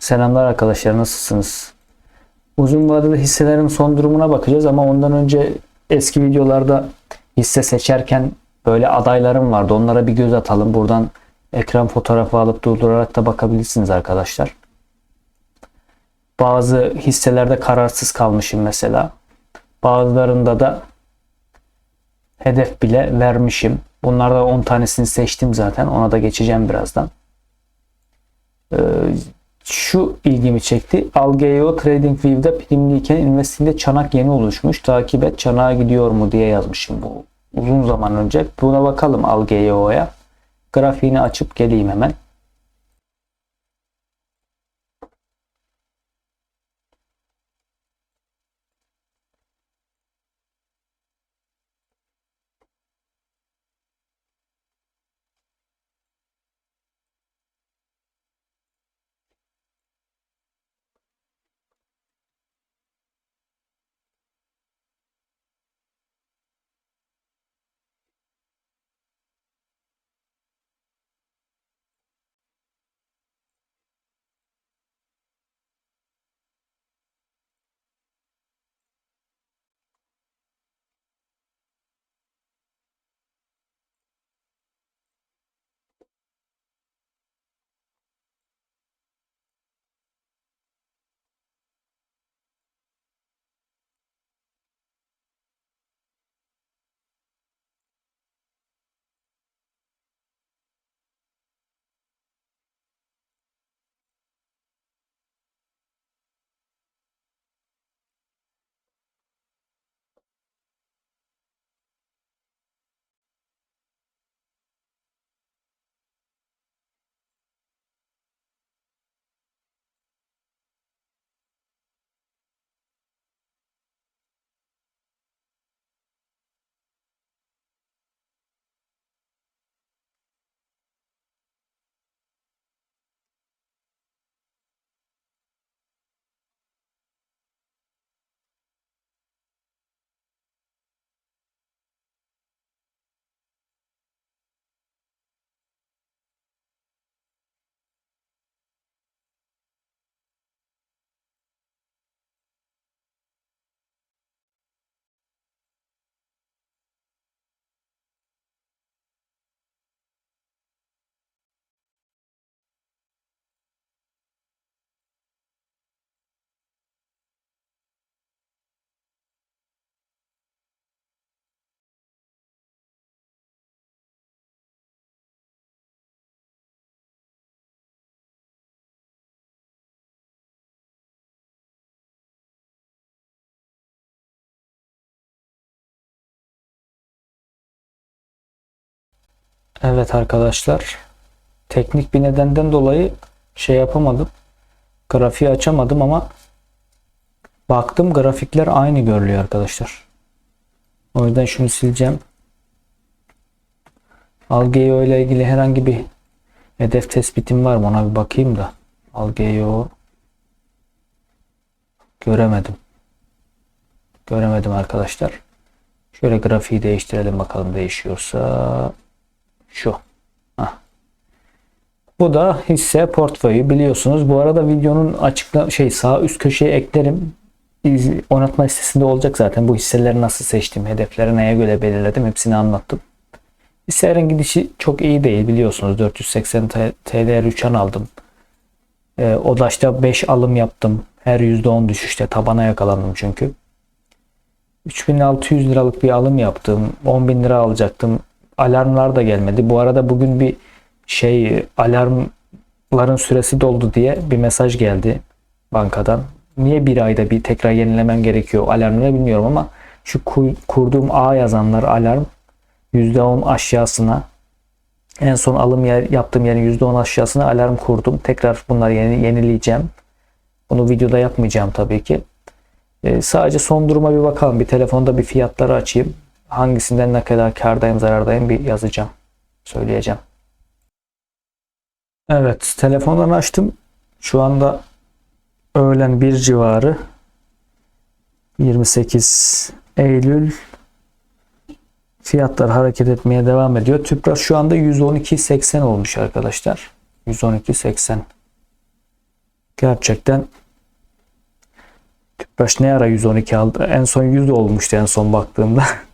Selamlar arkadaşlar nasılsınız? Uzun vadeli hisselerin son durumuna bakacağız ama ondan önce eski videolarda hisse seçerken böyle adaylarım vardı. Onlara bir göz atalım. Buradan ekran fotoğrafı alıp durdurarak da bakabilirsiniz arkadaşlar. Bazı hisselerde kararsız kalmışım mesela. Bazılarında da hedef bile vermişim. Bunlardan 10 tanesini seçtim zaten. Ona da geçeceğim birazdan. Ee, şu ilgimi çekti. Algeo TradingView'da primliyken Investing'de çanak yeni oluşmuş. Takip et çanağa gidiyor mu diye yazmışım bu uzun zaman önce. Buna bakalım Algeo'ya. Grafiğini açıp geleyim hemen. Evet arkadaşlar. Teknik bir nedenden dolayı şey yapamadım. Grafiği açamadım ama baktım grafikler aynı görülüyor arkadaşlar. O yüzden şunu sileceğim. Algeo ile ilgili herhangi bir hedef tespitim var mı? Ona bir bakayım da. Algeo göremedim. Göremedim arkadaşlar. Şöyle grafiği değiştirelim bakalım değişiyorsa. Şu. Hah. Bu da hisse portföyü biliyorsunuz. Bu arada videonun açıkla şey sağ üst köşeye eklerim. İz- Oynatma listesinde olacak zaten. Bu hisseleri nasıl seçtim, hedefleri neye göre belirledim hepsini anlattım. Hisselerin gidişi çok iyi değil biliyorsunuz. 480 T- TL rüçhan aldım. Ee, Odaş'ta 5 alım yaptım. Her %10 düşüşte tabana yakalandım çünkü. 3600 liralık bir alım yaptım. 10.000 lira alacaktım. Alarmlar da gelmedi. Bu arada bugün bir şey alarmların süresi doldu diye bir mesaj geldi bankadan. Niye bir ayda bir tekrar yenilemem gerekiyor alarmını bilmiyorum ama şu ku- kurduğum A yazanlar alarm %10 aşağısına en son alım yer, yaptığım yerin %10 aşağısına alarm kurdum. Tekrar bunları yeni, yenileyeceğim. Bunu videoda yapmayacağım tabii ki. Ee, sadece son duruma bir bakalım. Bir telefonda bir fiyatları açayım. Hangisinden ne kadar kardayım zarardayım bir yazacağım. Söyleyeceğim. Evet telefondan açtım. Şu anda öğlen 1 civarı 28 Eylül fiyatlar hareket etmeye devam ediyor. Tüpraş şu anda 112.80 olmuş arkadaşlar. 112.80 Gerçekten Tüpraş ne ara 112 aldı? En son 100 olmuştu en son baktığımda.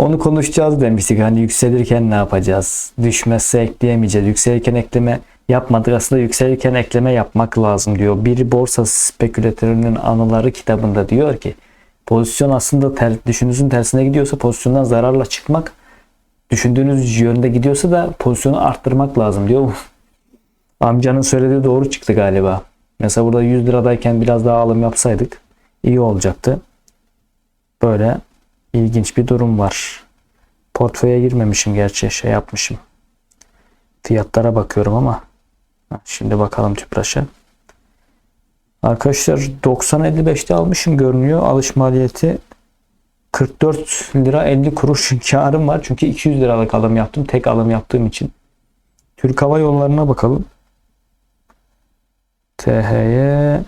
Onu konuşacağız demiştik. Hani yükselirken ne yapacağız? Düşmezse ekleyemeyeceğiz. Yükselirken ekleme yapmadık. Aslında yükselirken ekleme yapmak lazım diyor. Bir borsa spekülatörünün anıları kitabında diyor ki pozisyon aslında ter, düşündüğünüzün tersine gidiyorsa pozisyondan zararla çıkmak düşündüğünüz yönde gidiyorsa da pozisyonu arttırmak lazım diyor. Amcanın söylediği doğru çıktı galiba. Mesela burada 100 liradayken biraz daha alım yapsaydık iyi olacaktı. Böyle ilginç bir durum var. Portföye girmemişim gerçi şey yapmışım. Fiyatlara bakıyorum ama şimdi bakalım Tüpraş'a. Arkadaşlar 90.55'te almışım görünüyor. Alış maliyeti 44 lira 50 kuruş karım var. Çünkü 200 liralık alım yaptım. Tek alım yaptığım için. Türk Hava Yolları'na bakalım. TH'ye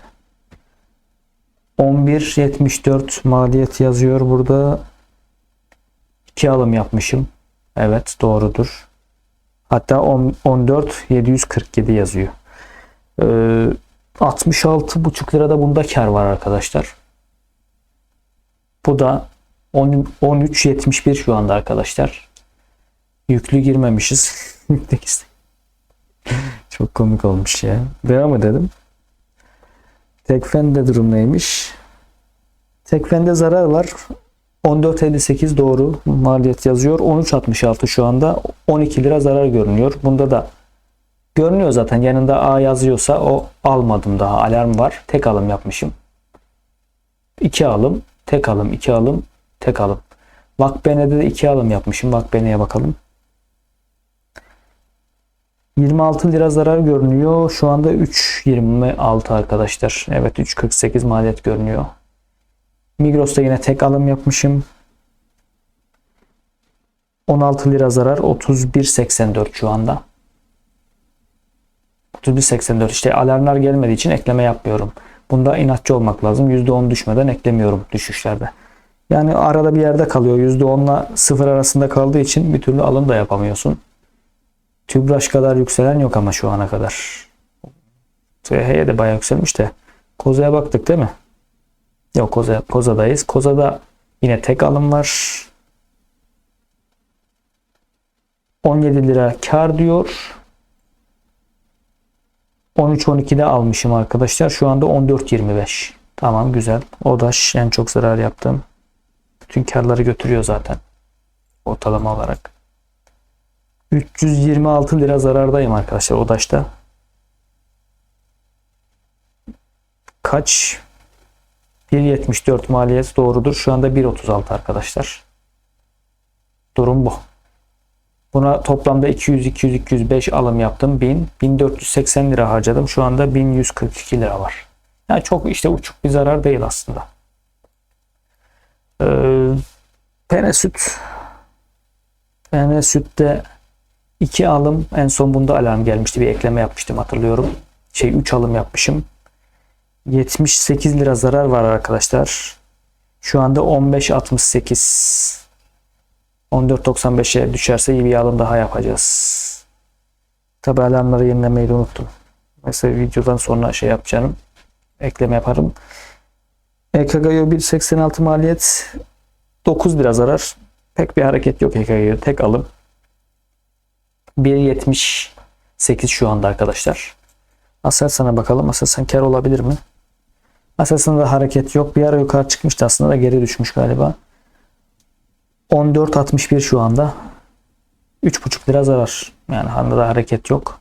11.74 maliyet yazıyor burada. 2 alım yapmışım. Evet doğrudur. Hatta 14.747 yazıyor. Ee, 66,5 lirada bunda kar var arkadaşlar. Bu da 10 13.71 şu anda arkadaşlar. Yüklü girmemişiz. Çok komik olmuş ya. Devam edelim. Tekfen'de durum neymiş? Tekfen'de zarar var. 14.58 doğru maliyet yazıyor. 13.66 şu anda 12 lira zarar görünüyor. Bunda da görünüyor zaten yanında A yazıyorsa o almadım daha alarm var. Tek alım yapmışım. 2 alım, tek alım, 2 alım, tek alım. Vakbene'de de 2 alım yapmışım. Vakbene'ye bakalım. 26 lira zarar görünüyor. Şu anda 3.26 arkadaşlar. Evet 3.48 maliyet görünüyor. Migros'ta yine tek alım yapmışım. 16 lira zarar 31.84 şu anda. 31.84 işte alarmlar gelmediği için ekleme yapmıyorum. Bunda inatçı olmak lazım. %10 düşmeden eklemiyorum düşüşlerde. Yani arada bir yerde kalıyor. %10 ile 0 arasında kaldığı için bir türlü alım da yapamıyorsun. Tübraş kadar yükselen yok ama şu ana kadar. TH'ye de bayağı yükselmiş de. Koza'ya baktık değil mi? Yok Koza, Koza'dayız. Koza'da yine tek alım var. 17 lira kar diyor. 13-12'de almışım arkadaşlar. Şu anda 14-25. Tamam güzel. Odaş en çok zarar yaptım. Bütün karları götürüyor zaten. Ortalama olarak. 326 lira zarardayım arkadaşlar Odaş'ta. Kaç? 1.74 maliyet doğrudur. Şu anda 1.36 arkadaşlar. Durum bu. Buna toplamda 200, 200, 205 alım yaptım. 1000, 1480 lira harcadım. Şu anda 1142 lira var. Yani çok işte uçuk bir zarar değil aslında. Ee, Pene süt. Pene sütte 2 alım. En son bunda alarm gelmişti. Bir ekleme yapmıştım hatırlıyorum. Şey 3 alım yapmışım. 78 lira zarar var arkadaşlar. Şu anda 15.68 14.95'e düşerse iyi bir alım daha yapacağız. Tabi alarmları yenilemeyi de unuttum. Mesela videodan sonra şey yapacağım. Ekleme yaparım. EKG'yo 1.86 maliyet 9 lira zarar. Pek bir hareket yok EKG'yo. Tek alım. 1.78 şu anda arkadaşlar. Aselsan'a bakalım. Aselsan kar olabilir mi? Aselsan'da hareket yok. Bir ara yukarı çıkmıştı aslında da geri düşmüş galiba. 14.61 şu anda. 3.5 lira zarar. Yani anda da hareket yok.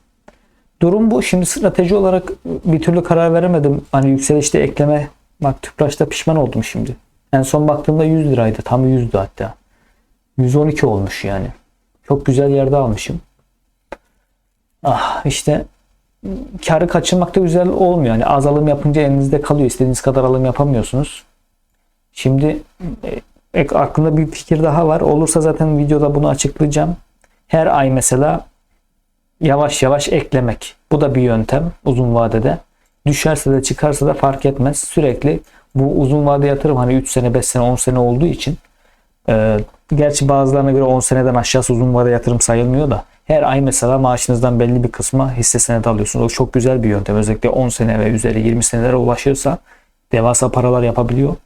Durum bu. Şimdi strateji olarak bir türlü karar veremedim. Hani yükselişte ekleme. Bak Tüpraş'ta pişman oldum şimdi. En son baktığımda 100 liraydı. Tam 100'dü hatta. 112 olmuş yani. Çok güzel yerde almışım. Ah işte karı kaçırmak da güzel olmuyor. Yani az alım yapınca elinizde kalıyor. İstediğiniz kadar alım yapamıyorsunuz. Şimdi e, aklımda bir fikir daha var. Olursa zaten videoda bunu açıklayacağım. Her ay mesela yavaş yavaş eklemek. Bu da bir yöntem uzun vadede. Düşerse de çıkarsa da fark etmez. Sürekli bu uzun vade yatırım hani 3 sene 5 sene 10 sene olduğu için e, gerçi bazılarına göre 10 seneden aşağısı uzun vade yatırım sayılmıyor da Her ay mesela maaşınızdan belli bir kısmı hisse senedi alıyorsunuz. O çok güzel bir yöntem. Özellikle 10 sene ve üzeri 20 senelere ulaşırsa devasa paralar yapabiliyor.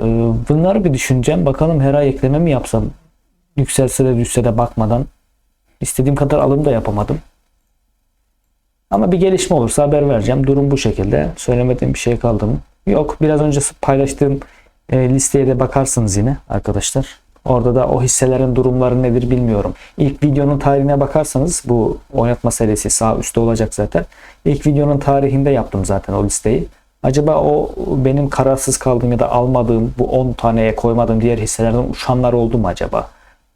Ee, Bunları bir düşüneceğim. Bakalım her ay ekleme mi yapsam? Yükselse de düşse de bakmadan. İstediğim kadar alım da yapamadım. Ama bir gelişme olursa haber vereceğim. Durum bu şekilde. Söylemediğim bir şey kaldı mı? Yok. Biraz önce paylaştığım e, listeye de bakarsınız yine arkadaşlar. Orada da o hisselerin durumları nedir bilmiyorum. İlk videonun tarihine bakarsanız bu oynatma serisi sağ üstte olacak zaten. İlk videonun tarihinde yaptım zaten o listeyi. Acaba o benim kararsız kaldığım ya da almadığım bu 10 taneye koymadığım diğer hisselerden uçanlar oldu mu acaba?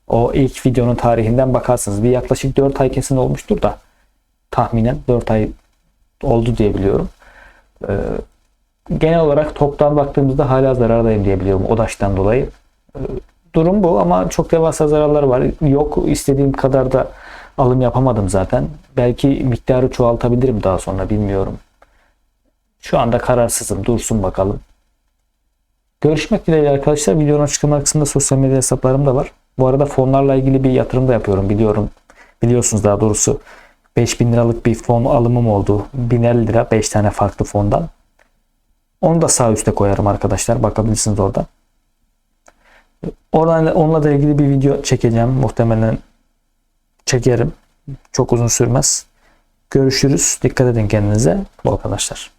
O ilk videonun tarihinden bakarsınız. Bir yaklaşık 4 ay kesin olmuştur da tahminen 4 ay oldu diye biliyorum. Ee, genel olarak toptan baktığımızda hala zarardayım diye biliyorum ODAŞ'tan dolayı. Ee, durum bu ama çok devasa zararlar var. Yok istediğim kadar da alım yapamadım zaten. Belki miktarı çoğaltabilirim daha sonra bilmiyorum. Şu anda kararsızım. Dursun bakalım. Görüşmek dileğiyle arkadaşlar. Videonun açıklama kısmında sosyal medya hesaplarım da var. Bu arada fonlarla ilgili bir yatırım da yapıyorum. Biliyorum. Biliyorsunuz daha doğrusu 5000 liralık bir fon alımım oldu. 1050 lira 5 tane farklı fondan. Onu da sağ üstte koyarım arkadaşlar. Bakabilirsiniz orada. Oradan onunla da ilgili bir video çekeceğim. Muhtemelen çekerim. Çok uzun sürmez. Görüşürüz. Dikkat edin kendinize. Bu arkadaşlar.